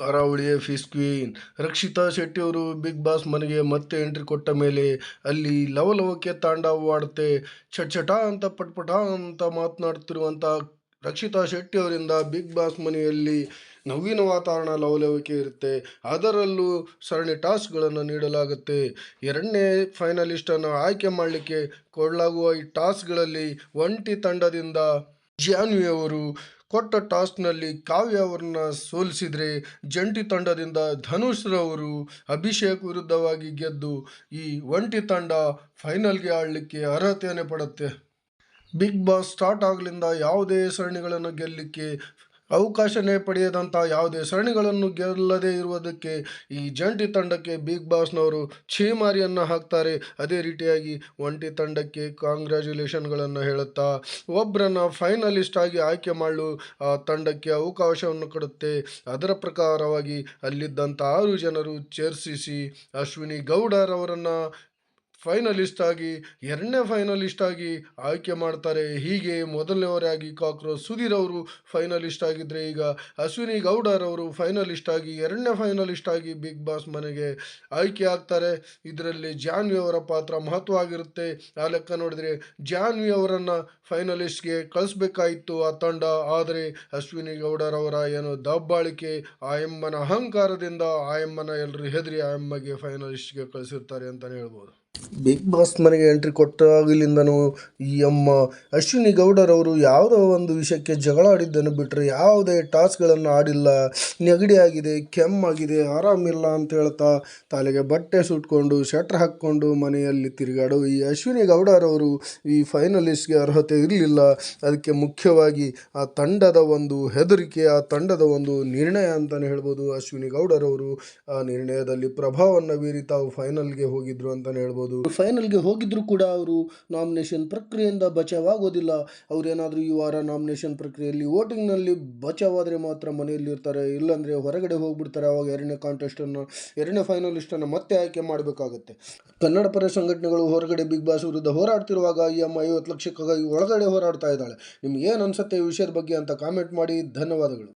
ಕರಾವಳಿಯ fish queen. Rakshita ಶೆಟ್ಟಿಯವರು big boss ಮನೆಗೆ ಮತ್ತೆ ಎಂಟ್ರಿ ಕೊಟ್ಟ ಮೇಲೆ ಅಲ್ಲಿ ಲವಲವಿಕೆ ತಾಂಡವಾಡುತ್ತೆ ಚಟ್ ಚಟ ಅಂತ ಪಟ್ಪಟ ಅಂತ ಮಾತನಾಡ್ತಿರುವಂಥ ರಕ್ಷಿತಾ ಶೆಟ್ಟಿ ಅವರಿಂದ ಬಿಗ್ ಬಾಸ್ ಮನೆಯಲ್ಲಿ ನವೀನ ವಾತಾವರಣ ಲವಲವಿಕೆ ಇರುತ್ತೆ. ಅದರಲ್ಲೂ ಸರಣಿ ಟಾಸ್ಕ್ಗಳನ್ನು ನೀಡಲಾಗುತ್ತೆ. ಎರಡನೇ ಫೈನಲಿಸ್ಟನ್ನು ಆಯ್ಕೆ ಮಾಡಲಿಕ್ಕೆ ಕೊಡಲಾಗುವ ಈ ಟಾಸ್ಕ್ಗಳಲ್ಲಿ ಒಂಟಿ ತಂಡದಿಂದ ಜಾನ್ವಿ ಅವರು ಕೊಟ್ಟ ಟಾಸ್ಕ್ನಲ್ಲಿ ಕಾವ್ಯ ಅವರನ್ನ ಸೋಲಿಸಿದರೆ ಜಂಟಿ ತಂಡದಿಂದ ಧನುಷ್ರವರು ಅಭಿಷೇಕ್ ವಿರುದ್ಧವಾಗಿ ಗೆದ್ದು ಈ ಒಂಟಿ ತಂಡ ಫೈನಲ್ಗೆ ಆಡಲಿಕ್ಕೆ ಅರ್ಹತೆಯನ್ನು ಪಡುತ್ತೆ ಬಿಗ್ ಬಾಸ್ ಸ್ಟಾರ್ಟ್ ಆಗಲಿಂದ ಯಾವುದೇ ಸರಣಿಗಳನ್ನು ಗೆಲ್ಲಲಿಕ್ಕೆ ಅವಕಾಶನೇ ಪಡೆಯದಂಥ ಯಾವುದೇ ಸರಣಿಗಳನ್ನು ಗೆಲ್ಲದೇ ಇರುವುದಕ್ಕೆ ಈ ಜಂಟಿ ತಂಡಕ್ಕೆ ಬಿಗ್ ಬಾಸ್ನವರು ಛೀಮಾರಿಯನ್ನು ಹಾಕ್ತಾರೆ. ಅದೇ ರೀತಿಯಾಗಿ ಒಂಟಿ ತಂಡಕ್ಕೆ ಕಾಂಗ್ರ್ಯಾಚುಲೇಷನ್ಗಳನ್ನು ಹೇಳುತ್ತಾ ಒಬ್ಬರನ್ನು ಫೈನಲಿಸ್ಟ್ ಆಗಿ ಆಯ್ಕೆ ಮಾಡಲು ಆ ತಂಡಕ್ಕೆ ಅವಕಾಶವನ್ನು ಕೊಡುತ್ತೆ. ಅದರ ಪ್ರಕಾರವಾಗಿ ಅಲ್ಲಿದ್ದಂಥ ಆರು ಜನರು ಚರ್ಚಿಸಿ ಅಶ್ವಿನಿ ಗೌಡರವರನ್ನು ಫೈನಲಿಸ್ಟ್ ಆಗಿ, ಎರಡನೇ ಫೈನಲಿಸ್ಟ್ ಆಗಿ ಆಯ್ಕೆ ಮಾಡ್ತಾರೆ. ಹೀಗೆ ಮೊದಲನೇವರಾಗಿ ಕಾಕ್ರೋಚ್ ಸುಧೀರ್ ಅವರು ಫೈನಲಿಸ್ಟ್ ಆಗಿದ್ದರೆ ಈಗ ಅಶ್ವಿನಿ ಗೌಡರ್ ಅವರು ಫೈನಲಿಸ್ಟ್ ಆಗಿ, ಎರಡನೇ ಫೈನಲಿಸ್ಟ್ ಆಗಿ ಬಿಗ್ ಬಾಸ್ ಮನೆಗೆ ಆಯ್ಕೆ ಆಗ್ತಾರೆ. ಇದರಲ್ಲಿ ಜಾನ್ವಿ ಅವರ ಪಾತ್ರ ಮಹತ್ವ ಆಗಿರುತ್ತೆ ಆ ಲೆಕ್ಕ ನೋಡಿದರೆ ಜಾನ್ವಿ ಅವರನ್ನು ಫೈನಲಿಸ್ಟ್ಗೆ ಕಳಿಸ್ಬೇಕಾಯಿತು ಆ ತಂಡ. ಆದರೆ ಅಶ್ವಿನಿ ಗೌಡರ್ ಅವರ ಏನು ದಬ್ಬಾಳಿಕೆ, ಆ ಎಮ್ಮನ ಅಹಂಕಾರದಿಂದ ಆ ಎಮ್ಮನ ಎಲ್ಲರೂ ಹೆದರಿ ಆ ಎಮ್ಮಗೆ ಫೈನಲಿಸ್ಟ್ಗೆ ಕಳಿಸಿರ್ತಾರೆ ಅಂತಲೇ ಹೇಳ್ಬೋದು. ಬಿಗ್ ಬಾಸ್ ಮನೆಗೆ ಎಂಟ್ರಿ ಕೊಟ್ಟಾಗಲಿಂದನೂ ಈ ಅಮ್ಮ ಅಶ್ವಿನಿ ಗೌಡರವರು ಯಾವುದೋ ಒಂದು ವಿಷಯಕ್ಕೆ ಜಗಳ ಆಡಿದ್ದನ್ನು ಬಿಟ್ಟರೆ ಯಾವುದೇ ಟಾಸ್ಕ್ಗಳನ್ನು ಆಡಿಲ್ಲ. ನೆಗಡಿ ಆಗಿದೆ ಕೆಮ್ಮಾಗಿದೆ ಆರಾಮಿಲ್ಲ ಅಂತ ಹೇಳ್ತಾ ತಲೆಗೆ ಬಟ್ಟೆ ಸುಟ್ಕೊಂಡು ಶಟ್ರ್ ಹಾಕ್ಕೊಂಡು ಮನೆಯಲ್ಲಿ ತಿರುಗಾಡು. ಈ ಅಶ್ವಿನಿ ಗೌಡರವರು ಈ ಫೈನಲಿಸ್ಟ್ಗೆ ಅರ್ಹತೆ ಇರಲಿಲ್ಲ. ಅದಕ್ಕೆ ಮುಖ್ಯವಾಗಿ ಆ ತಂಡದ ಒಂದು ಹೆದರಿಕೆ, ಆ ತಂಡದ ಒಂದು ನಿರ್ಣಯ ಅಂತಲೇ ಹೇಳ್ಬೋದು ಅಶ್ವಿನಿ ಗೌಡರವರು. ಆ ನಿರ್ಣಯದಲ್ಲಿ ಪ್ರಭಾವವನ್ನು ಬೀರಿ ತಾವು ಫೈನಲ್ಗೆ ಹೋಗಿದ್ರು ಅಂತಲೇ ಹೇಳ್ಬೋದು. ಫೈನಲ್ಗೆ ಹೋಗಿದ್ರು ಕೂಡ ಅವರು ನಾಮಿನೇಷನ್ ಪ್ರಕ್ರಿಯೆಯಿಂದ ಬಚಾವಾಗೋದಿಲ್ಲ. ಅವ್ರೇನಾದರೂ ಈ ವಾರ ನಾಮಿನೇಷನ್ ಪ್ರಕ್ರಿಯೆಯಲ್ಲಿ ವೋಟಿಂಗ್ನಲ್ಲಿ ಬಚಾವಾದರೆ ಮಾತ್ರ ಮನೆಯಲ್ಲಿ ಇರ್ತಾರೆ. ಇಲ್ಲಾಂದರೆ ಹೊರಗಡೆ ಹೋಗ್ಬಿಡ್ತಾರೆ. ಅವಾಗ ಎರಡನೇ ಕಾಂಟೆಸ್ಟನ್ನು ಎರಡನೇ ಫೈನಲಿಸ್ಟನ್ನು ಮತ್ತೆ ಆಯ್ಕೆ ಮಾಡಬೇಕಾಗುತ್ತೆ. ಕನ್ನಡ ಪರ ಸಂಘಟನೆಗಳು ಹೊರಗಡೆ ಬಿಗ್ ಬಾಸ್ ವಿರುದ್ಧ ಹೋರಾಡ್ತಿರುವಾಗ ಈ ಅಮ್ಮ ಐವತ್ತು ಲಕ್ಷಕ್ಕಾಗಿ ಒಳಗಡೆ ಹೋರಾಡ್ತಾ ಇದ್ದಾಳೆ. ನಿಮ್ಗೆ ಏನು ಅನ್ಸುತ್ತೆ ಈ ವಿಷಯದ ಬಗ್ಗೆ ಅಂತ ಕಾಮೆಂಟ್ ಮಾಡಿ. ಧನ್ಯವಾದಗಳು.